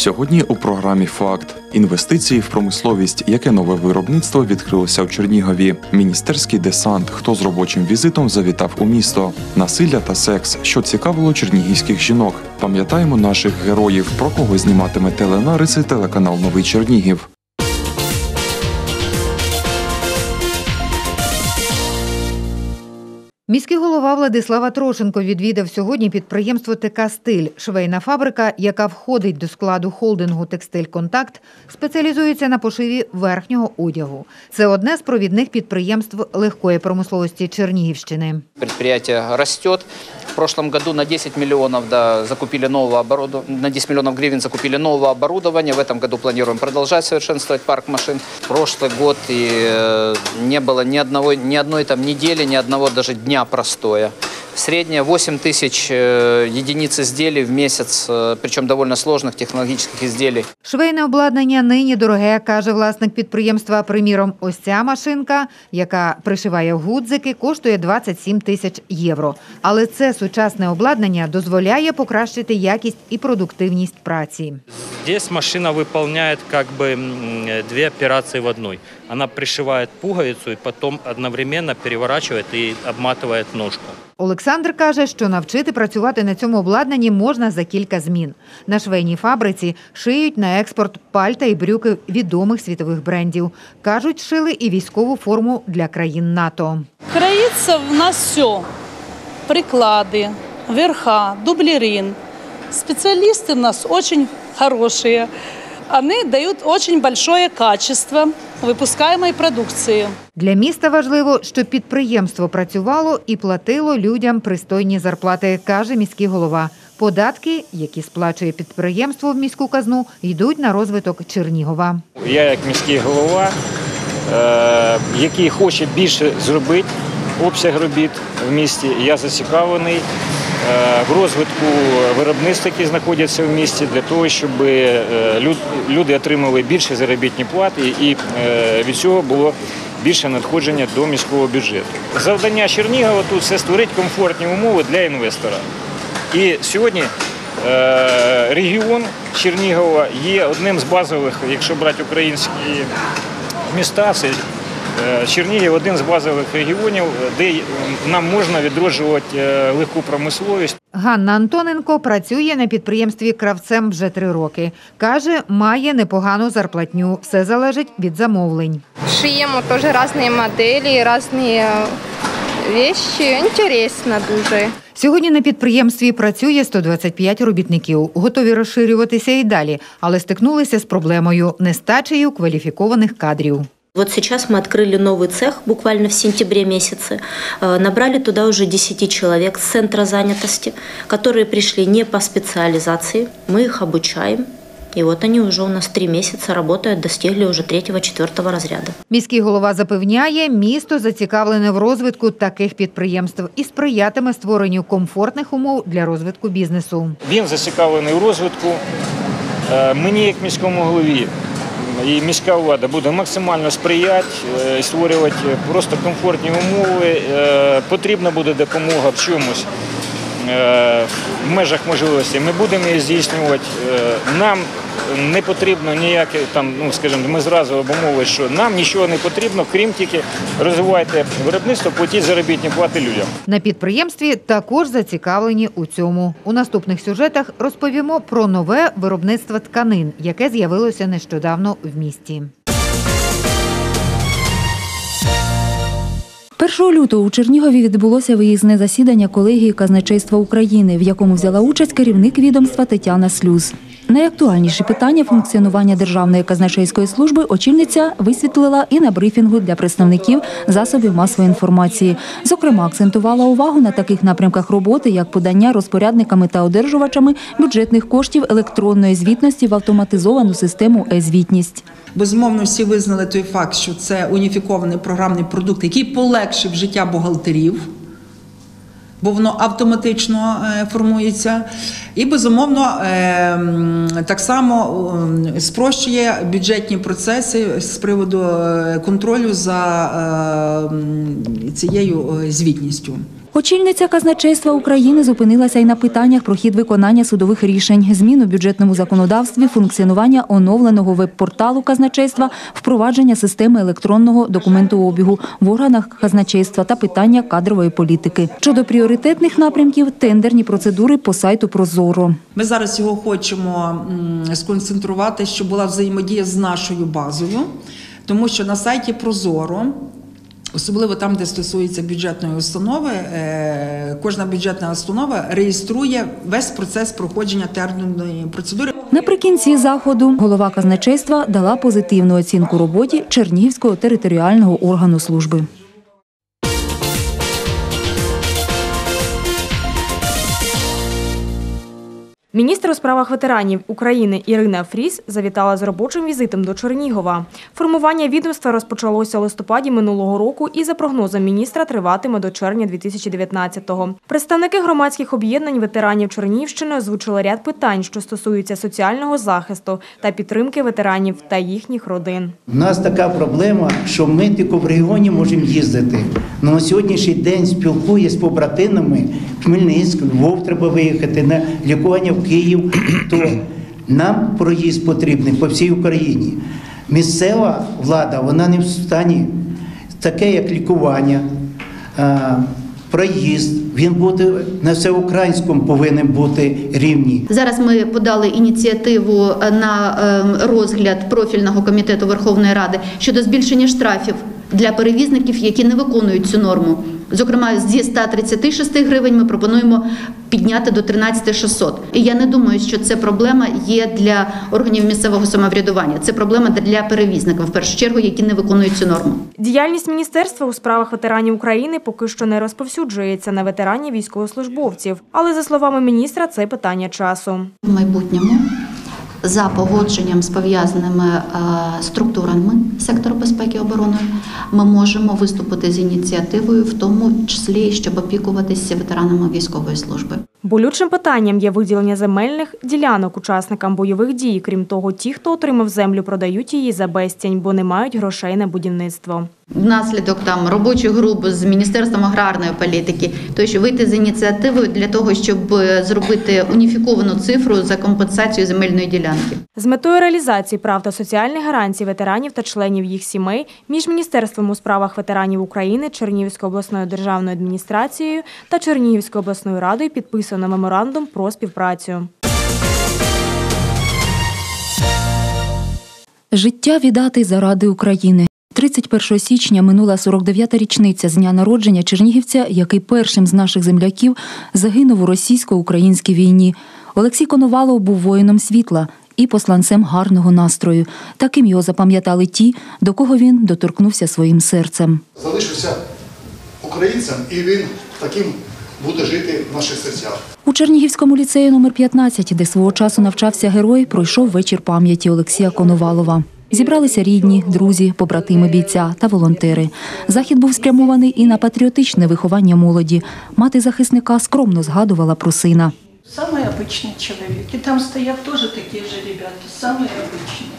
Сьогодні у програмі Факт інвестиції в промисловість, яке нове виробництво відкрилося в Чернігові. Міністерський десант, хто з робочим візитом завітав у місто, насилля та секс, що цікавило чернігівських жінок. Пам'ятаємо наших героїв, про кого зніматиме теленариси телеканал Новий Чернігів. Міський голова Владислава Трошенко відвідав сьогодні підприємство ТК Стиль. Швейна фабрика, яка входить до складу холдингу Текстиль Контакт, спеціалізується на пошиві верхнього одягу. Це одне з провідних підприємств легкої промисловості Чернігівщини. Предприятие растет. В прошлом году на 10 миллионов да, закупили нового оборудования, на 10 миллионов гривен закупили нового оборудования. В этом году планируем продолжать совершенствовать парк машин. Прошлый год и э, не было ни, одного, ни одной там недели, ни одного даже дня простоя. Средняя 8 тысяч э, единиц изделий в месяц, э, причем довольно сложных технологических изделий. Швейне обладнання нині дороге, каже власник підприємства. Приміром, ось ця машинка, яка пришиває гудзики, коштує 27 тисяч євро. Але це сучасне обладнання дозволяє покращити якість і продуктивність праці. Здесь машина выполняет как бы м, две операции в одной. Она пришивает пуговицу и потом одновременно переворачивает и обматывает ножку. Олександр каже, що навчити працювати на цьому обладнанні можна за кілька змін. На швейній фабриці шиють на експорт пальта і брюки відомих світових брендів. Кажуть, шили і військову форму для країн НАТО. Краится в нас все. Приклады, верха, дублерин. Специалисты у нас очень хорошие. Они дают очень большое качество выпускаемой продукции. Для міста важливо, щоб підприємство працювало і платило людям пристойні зарплати, каже міський голова. Податки, які сплачує підприємство в міську казну, йдуть на розвиток Чернігова. Я як міський голова, е, який хоче більше зробити обсяг робіт в місті, я зацікавлений е, в розвитку виробництв, які знаходяться в місті, для того, щоб е, люди отримали більше заробітні плати і е, від цього було більше надходження до міського бюджету. Завдання Чернігова тут це створити комфортні умови для інвестора. І сьогодні регіон Чернігова є одним з базових, якщо брати українські міста, це Чернігів один з базових регіонів, де нам можна відроджувати е, легку промисловість. Ганна Антоненко працює на підприємстві кравцем вже три роки. Каже, має непогану зарплатню. Все залежить від замовлень. Шиємо теж різні моделі, різні речі. Інтересно дуже. Сьогодні на підприємстві працює 125 робітників. Готові розширюватися і далі, але стикнулися з проблемою нестачею кваліфікованих кадрів. Вот сейчас мы открыли новый цех буквально в сентябре месяце. Э, Набрали туда уже 10 человек с центра занятости, которые пришли не по специализации. Мы их обучаем. И вот они уже у нас три месяца работают, достигли уже третьего-четвертого разряда. Міський голова запевняє, місто зацікавлене в розвитку таких підприємств і сприятиме створенню комфортних умов для розвитку бізнесу. Він зацікавлений у розвитку. Е, Мені, як міському голові, і міська влада буде максимально сприяти, е, створювати просто комфортні умови. Е, Потрібна буде допомога в чомусь. Е, В межах можливостей ми будемо її здійснювати. Е, Нам не потрібно ніяке там, ну скажімо, ми зразу обумовили, що нам нічого не потрібно, крім тільки розвивайте виробництво, платіть заробітні плати людям. На підприємстві також зацікавлені у цьому. У наступних сюжетах розповімо про нове виробництво тканин, яке з'явилося нещодавно в місті. 1 лютого у Чернігові відбулося виїзне засідання колегії казначейства України, в якому взяла участь керівник відомства Тетяна Слюз. Найактуальніші питання функціонування Державної казначейської служби очільниця висвітлила і на брифінгу для представників засобів масової інформації. Зокрема, акцентувала увагу на таких напрямках роботи, як подання розпорядниками та одержувачами бюджетних коштів електронної звітності в автоматизовану систему е-звітність. Безумовно, всі визнали той факт, що це уніфікований програмний продукт, який полегшив життя бухгалтерів, бо воно автоматично е, формується. І, безумовно, е, так само спрощує бюджетні процеси з приводу е, контролю за цією звітністю. Очільниця казначейства України зупинилася й на питаннях про хід виконання судових рішень, змін у бюджетному законодавстві, функціонування оновленого веб-порталу казначейства, впровадження системи електронного документообігу в органах казначейства та питання кадрової політики. Щодо пріоритетних напрямків, тендерні процедури по сайту Прозоро. Ми зараз його хочемо сконцентрувати, щоб була взаємодія з нашою базою, тому що на сайті Прозоро. Особливо там, де стосується бюджетної установи, е, кожна бюджетна установа реєструє весь процес проходження термінної процедури. Наприкінці заходу голова казначейства дала позитивну оцінку роботі Чернігівського територіального органу служби. Міністр у справах ветеранів України Ірина Фріс завітала з робочим візитом до Чернігова. Формування відомства розпочалося у листопаді минулого року і, за прогнозом міністра, триватиме до червня 2019-го. Представники громадських об'єднань ветеранів Чернігівщини озвучили ряд питань, що стосуються соціального захисту та підтримки ветеранів та їхніх родин. У нас така проблема, що ми тільки в регіоні можемо їздити. Ну, на сьогоднішній день спілкуюсь з побратинами в Хмельницьку, Львов треба виїхати на лікування Київ, то нам проїзд потрібний по всій Україні. Місцева влада вона не в стані таке, як лікування. Проїзд, він буде на всеукраїнському повинен бути рівні. Зараз ми подали ініціативу на е, розгляд профільного комітету Верховної Ради щодо збільшення штрафів для перевізників, які не виконують цю норму. Зокрема, зі 136 гривень ми пропонуємо підняти до 13 600. І я не думаю, що це проблема є для органів місцевого самоврядування. Це проблема для перевізників, в першу чергу, які не виконують цю норму. Діяльність міністерства у справах ветеранів України поки що не розповсюджується на ветеранів військовослужбовців. Але за словами міністра, це питання часу. В майбутньому за погодженням з пов'язаними е, структурами сектору безпеки і оборони ми можемо виступити з ініціативою, в тому числі щоб опікуватися ветеранами військової служби. Болючим питанням є виділення земельних ділянок учасникам бойових дій. Крім того, ті, хто отримав землю, продають її за безцінь, бо не мають грошей на будівництво. Внаслідок там робочих груп з міністерством аграрної політики, то що вийти з ініціативою для того, щоб е, зробити уніфіковану цифру за компенсацію земельної ділянки. З метою реалізації прав та соціальних гарантій ветеранів та членів їх сімей між Міністерством у справах ветеранів України, Чернігівською обласною державною адміністрацією та Чернігівською обласною радою підписано меморандум про співпрацю. Життя віддати заради України. 31 січня минула 49-та річниця з дня народження чернігівця, який першим з наших земляків загинув у російсько-українській війні. Олексій Коновалов був воїном світла і посланцем гарного настрою. Таким його запам'ятали ті, до кого він доторкнувся своїм серцем. залишився українцем, і він таким буде жити в наших серцях. У Чернігівському ліцеї номер 15, де свого часу навчався герой, пройшов вечір пам'яті Олексія Коновалова. Зібралися рідні, друзі, побратими бійця та волонтери. Захід був спрямований і на патріотичне виховання молоді. Мати захисника скромно згадувала про сина. Самый обычный человек. И там стоят тоже такие же ребята, самые обычные.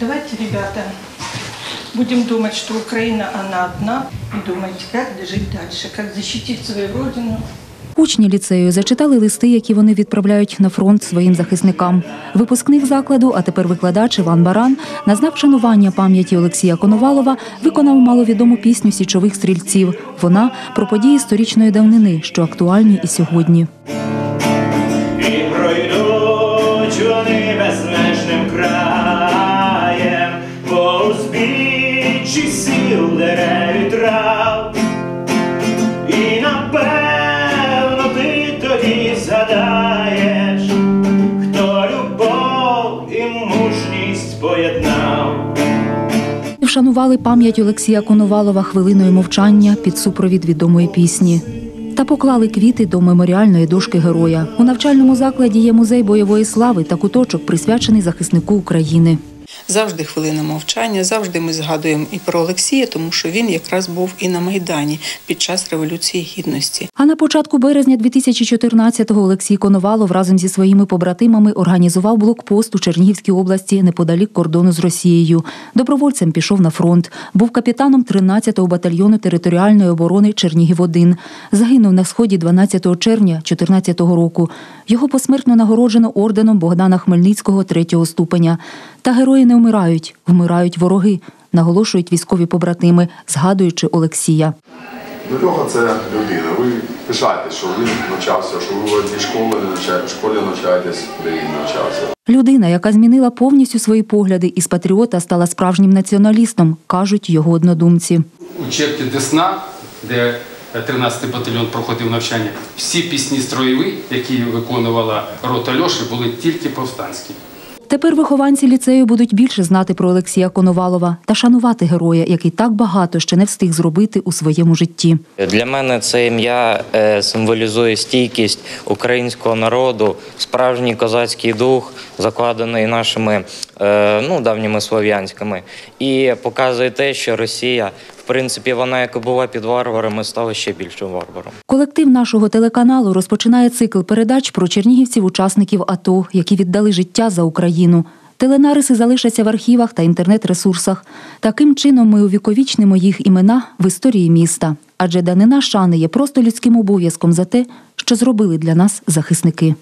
Давайте, ребята, будем думать, что Украина, она одна, и думать, как жить дальше, как защитить свою родину. Учні ліцею зачитали листи, які вони відправляють на фронт своїм захисникам. Випускник закладу, а тепер викладач Іван Баран, на знак вшанування пам'яті Олексія Коновалова виконав маловідому пісню січових стрільців. Вона про події сторічної давнини, що актуальні і сьогодні. І пройдуть вони безмежним краєм, Вшанували пам'ять Олексія Коновалова хвилиною мовчання під супровід відомої пісні. Та поклали квіти до меморіальної дошки героя. У навчальному закладі є музей бойової слави та куточок, присвячений захиснику України. Завжди хвилина мовчання, завжди ми згадуємо і про Олексія, тому що він якраз був і на Майдані під час Революції Гідності. А на початку березня 2014-го Олексій Коновалов разом зі своїми побратимами організував блокпост у Чернігівській області неподалік кордону з Росією. Добровольцем пішов на фронт. Був капітаном 13-го батальйону територіальної оборони Чернігів-1. Загинув на сході 12 червня 2014 року. Його посмертно нагороджено орденом Богдана Хмельницького третього ступеня. Та герої не вмирають, вмирають вороги, наголошують військові побратими, згадуючи Олексія. Льоха це людина. Ви пишаєте, що він навчався, що ви в одній школі не навчаєте, в школі навчаєтесь, де він навчався. Людина, яка змінила повністю свої погляди із патріота, стала справжнім націоналістом, кажуть його однодумці. у черті Десна, де 13-й батальйон проходив навчання, всі пісні строєві, які виконувала рота Льоші, були тільки повстанські. Тепер вихованці ліцею будуть більше знати про Олексія Коновалова та шанувати героя, який так багато ще не встиг зробити у своєму житті. Для мене це ім'я е, символізує стійкість українського народу, справжній козацький дух, закладений нашими е, ну, давніми слов'янськими, і показує те, що Росія, принципі, вона як була під варварами, стала ще більшим варваром. Колектив нашого телеканалу розпочинає цикл передач про чернігівців-учасників АТО, які віддали життя за Україну. Теленариси залишаться в архівах та інтернет-ресурсах. Таким чином ми увіковічнимо їх імена в історії міста. Адже данина шани є просто людським обов'язком за те, що зробили для нас захисники.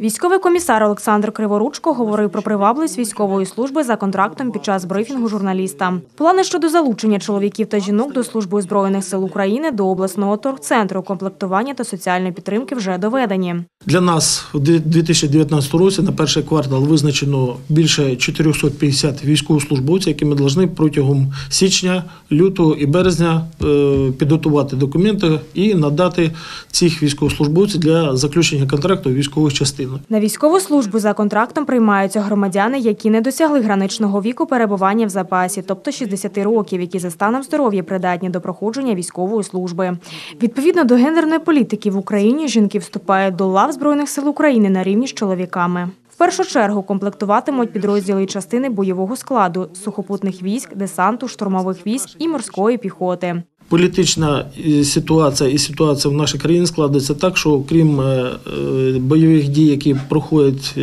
Військовий комісар Олександр Криворучко говорив про привабливість військової служби за контрактом під час брифінгу журналіста. Плани щодо залучення чоловіків та жінок до служби збройних сил України до обласного торгцентру комплектування та соціальної підтримки вже доведені. Для нас у 2019 році на перший квартал визначено більше 450 військовослужбовців, які ми повинні протягом січня, лютого і березня е, підготувати документи і надати цих військовослужбовців для заключення контракту військових частин. На військову службу за контрактом приймаються громадяни, які не досягли граничного віку перебування в запасі, тобто 60 років, які за станом здоров'я придатні до проходження військової служби. Відповідно до гендерної політики в Україні жінки вступають до лав збройних сил України на рівні з чоловіками. В першу чергу комплектуватимуть підрозділи і частини бойового складу сухопутних військ, десанту, штурмових військ і морської піхоти. Політична е, ситуація і ситуація в нашій країні складається так, що крім е, е, бойових дій, які проходять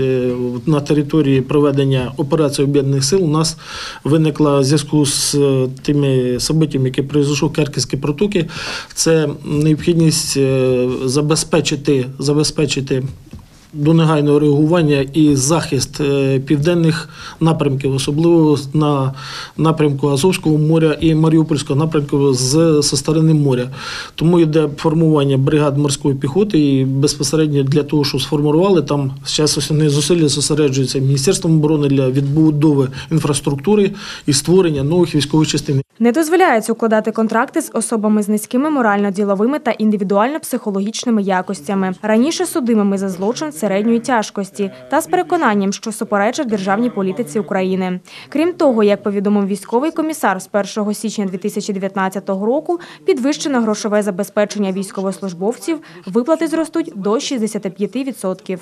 на території проведення операції об'єднаних сил, у нас виникла в зв'язку з тими событиями, які пройшов Керківські протоки. Це необхідність забезпечити, забезпечити до негайного реагування і захист е, південних напрямків, особливо на напрямку Азовського моря і Маріупольського напрямку з зі сторони моря. Тому йде формування бригад морської піхоти, і безпосередньо для того, щоб сформували там зараз основні зусилля зосереджуються Міністерством оборони для відбудови інфраструктури і створення нових військових частин. Не дозволяється укладати контракти з особами з низькими морально-діловими та індивідуально-психологічними якостями, раніше судимими за злочин середньої тяжкості та з переконанням, що суперечить державній політиці України. Крім того, як повідомив військовий комісар, з 1 січня 2019 року підвищено грошове забезпечення військовослужбовців, виплати зростуть до 65%.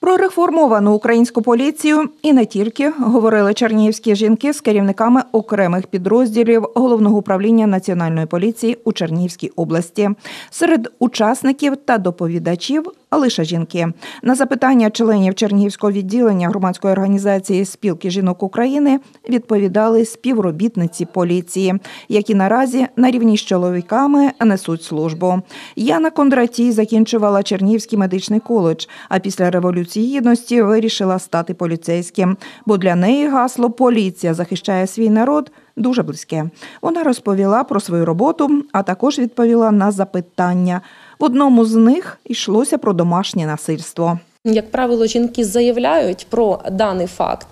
Про реформовану українську поліцію і не тільки говорили чернігівські жінки з керівниками окремих підрозділів головного управління національної поліції у Чернігівській області. Серед учасників та доповідачів лише жінки. На запитання членів Чернігівського відділення громадської організації Спілки жінок України відповідали співробітниці поліції, які наразі на рівні з чоловіками несуть службу. Яна Кондратій закінчувала Чернігівський медичний коледж, а після революції гідності вирішила стати поліцейським, бо для неї гасло Поліція захищає свій народ. Дуже близьке. Вона розповіла про свою роботу, а також відповіла на запитання. В одному з них йшлося про домашнє насильство. Як правило, жінки заявляють про даний факт,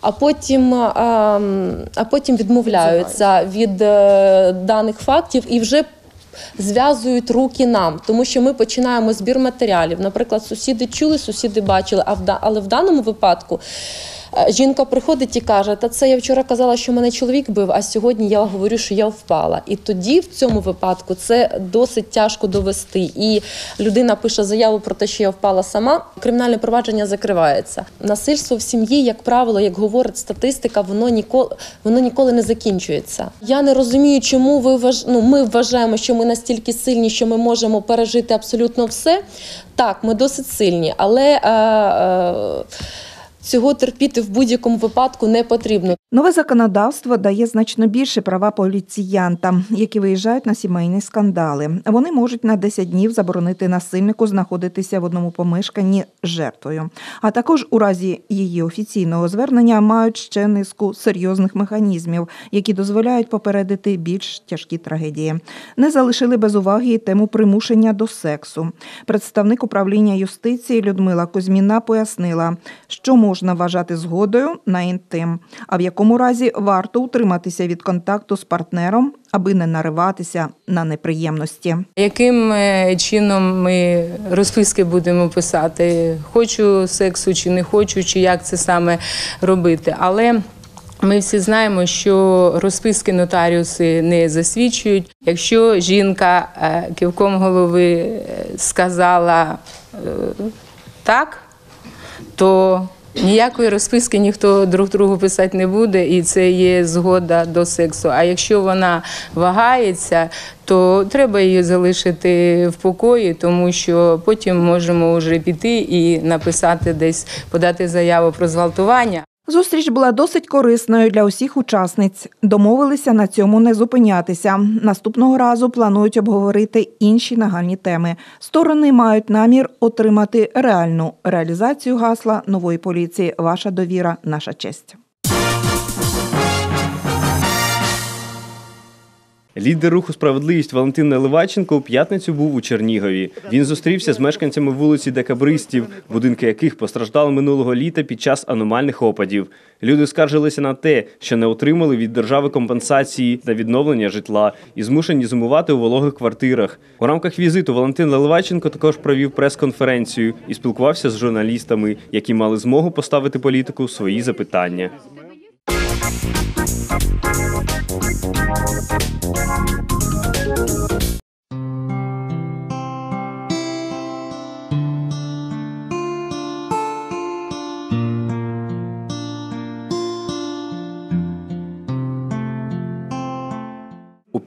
а потім, ем, а потім відмовляються від е, даних фактів і вже зв'язують руки нам, тому що ми починаємо збір матеріалів. Наприклад, сусіди чули, сусіди бачили, але в даному випадку. Е, Жінка приходить і каже: Та це я вчора казала, що мене чоловік бив, а сьогодні я говорю, що я впала. І тоді в цьому випадку це досить тяжко довести. І людина пише заяву про те, що я впала сама. Кримінальне провадження закривається. Насильство в сім'ї, як правило, як говорить статистика, воно ніколи воно ніколи не закінчується. Я не розумію, чому ви вваж... ну, ми вважаємо, що ми настільки сильні, що ми можемо пережити абсолютно все. Так, ми досить сильні, але е, е, цього терпіти в будь-якому випадку не потрібно. Нове законодавство дає значно більше права поліціянтам, які виїжджають на сімейні скандали. Вони можуть на 10 днів заборонити насильнику знаходитися в одному помешканні жертвою. А також у разі її офіційного звернення мають ще низку серйозних механізмів, які дозволяють попередити більш тяжкі трагедії. Не залишили без уваги і тему примушення до сексу. Представник управління юстиції Людмила Кузьміна пояснила, що можна вважати згодою на інтим, а в якому разі варто утриматися від контакту з партнером, аби не нариватися на неприємності. Яким е, чином ми розписки будемо писати? Хочу сексу чи не хочу, чи як це саме робити? Але ми всі знаємо, що розписки нотаріуси не засвідчують. Якщо жінка е, кивком голови е, сказала так, то ніякої розписки ніхто друг другу писати не буде, і це є згода до сексу. А якщо вона вагається, то треба її залишити в покої, тому що потім можемо вже піти і написати десь подати заяву про зґвалтування. Зустріч була досить корисною для усіх учасниць. Домовилися на цьому не зупинятися. Наступного разу планують обговорити інші нагальні теми. Сторони мають намір отримати реальну реалізацію гасла нової поліції. Ваша довіра, наша честь. Лідер руху справедливість Валентин Наливайченко у п'ятницю був у Чернігові. Він зустрівся з мешканцями вулиці Декабристів, будинки яких постраждали минулого літа під час аномальних опадів. Люди скаржилися на те, що не отримали від держави компенсації на відновлення житла і змушені зимувати у вологих квартирах. У рамках візиту Валентин Наливайченко також провів прес-конференцію і спілкувався з журналістами, які мали змогу поставити політику свої запитання.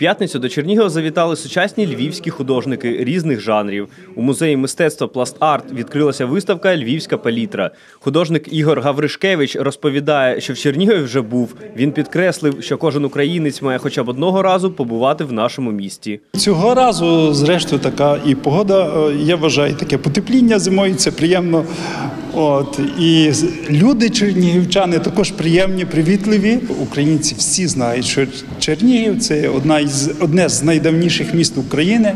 П'ятницю до Чернігова завітали сучасні львівські художники різних жанрів. У музеї мистецтва Пласт-Арт відкрилася виставка Львівська палітра. Художник Ігор Гавришкевич розповідає, що в Чернігові вже був. Він підкреслив, що кожен українець має хоча б одного разу побувати в нашому місті. Цього разу, зрештою, така і погода, е, я вважаю, таке потепління зимою, це приємно. От і люди чернігівчани також приємні, привітливі. Українці всі знають, що Чернігів це одна із одне з найдавніших міст України,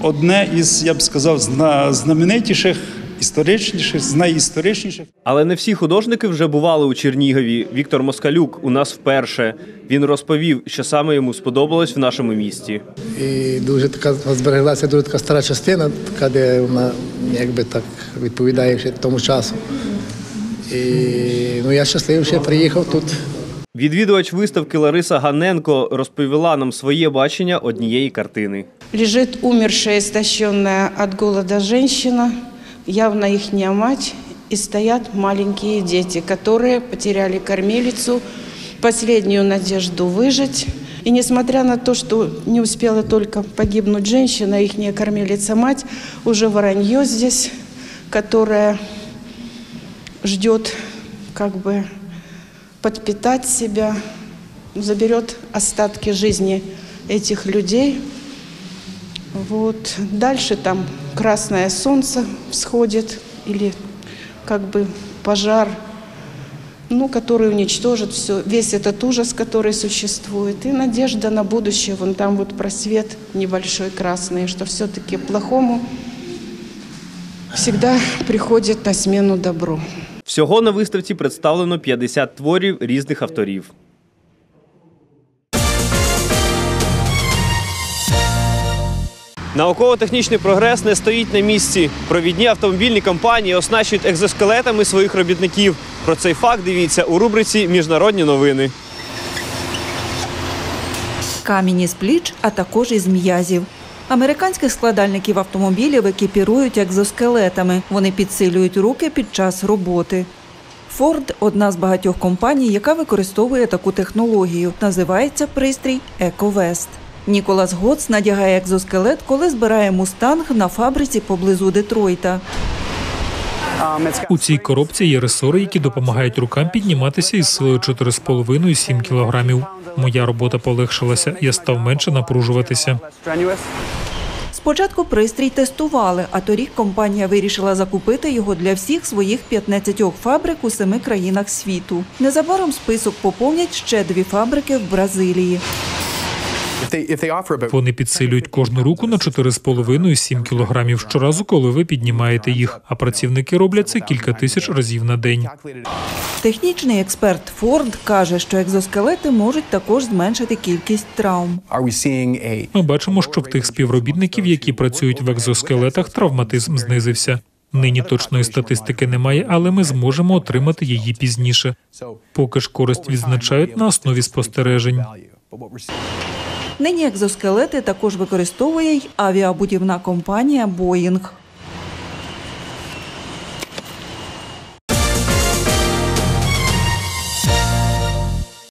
одне із, я б сказав, зна- знаменитіших, історичніших, з найісторичніших. Але не всі художники вже бували у Чернігові. Віктор Москалюк у нас вперше. Він розповів, що саме йому сподобалось в нашому місті. І дуже така збереглася дуже така стара частина, така, де вона якби так відповідає ще тому часу. І ну, я щасливий, що я приїхав тут. Відвідувач виставки Лариса Ганенко розповіла нам своє бачення однієї картини. Лежит умершая, истощенная от голода женщина, явно их мать, и стоят маленькие дети, которые потеряли кормилицу, последнюю надежду выжить. И несмотря на то, что не успела только погибнуть женщина, их кормилица мать, уже воронье здесь, которое ждет как бы подпитать себя, заберет остатки жизни этих людей. Вот. Дальше там красное солнце всходит или как бы пожар, ну, который уничтожит все, весь этот ужас, который существует. И надежда на будущее, вон там вот просвет небольшой красный, что все-таки плохому всегда приходит на смену добро. Всього на виставці представлено 50 творів різних авторів. Науково-технічний прогрес не стоїть на місці. Провідні автомобільні компанії оснащують екзоскелетами своїх робітників. Про цей факт дивіться у рубриці Міжнародні новини. камінь із пліч, а також із м'язів. Американських складальників автомобілів екіпірують екзоскелетами. Вони підсилюють руки під час роботи. Ford – одна з багатьох компаній, яка використовує таку технологію. Називається пристрій EcoVest. Ніколас Гоц надягає екзоскелет, коли збирає мустанг на фабриці поблизу Детройта. У цій коробці є ресори, які допомагають рукам підніматися із силою 4,5-7 кілограмів. Моя робота полегшилася, я став менше напружуватися. Спочатку пристрій тестували, а торік компанія вирішила закупити його для всіх своїх 15 фабрик у семи країнах світу. Незабаром список поповнять ще дві фабрики в Бразилії. Вони підсилюють кожну руку на 4,5-7 кілограмів щоразу, коли ви піднімаєте їх. А працівники роблять це кілька тисяч разів на день. Технічний експерт Форд каже, що екзоскелети можуть також зменшити кількість травм. Ми бачимо, що в тих співробітників, які працюють в екзоскелетах, травматизм знизився. Нині точної статистики немає, але ми зможемо отримати її пізніше. Поки ж користь відзначають на основі спостережень. Нині екзоскелети також використовує й авіабудівна компанія Боїнг.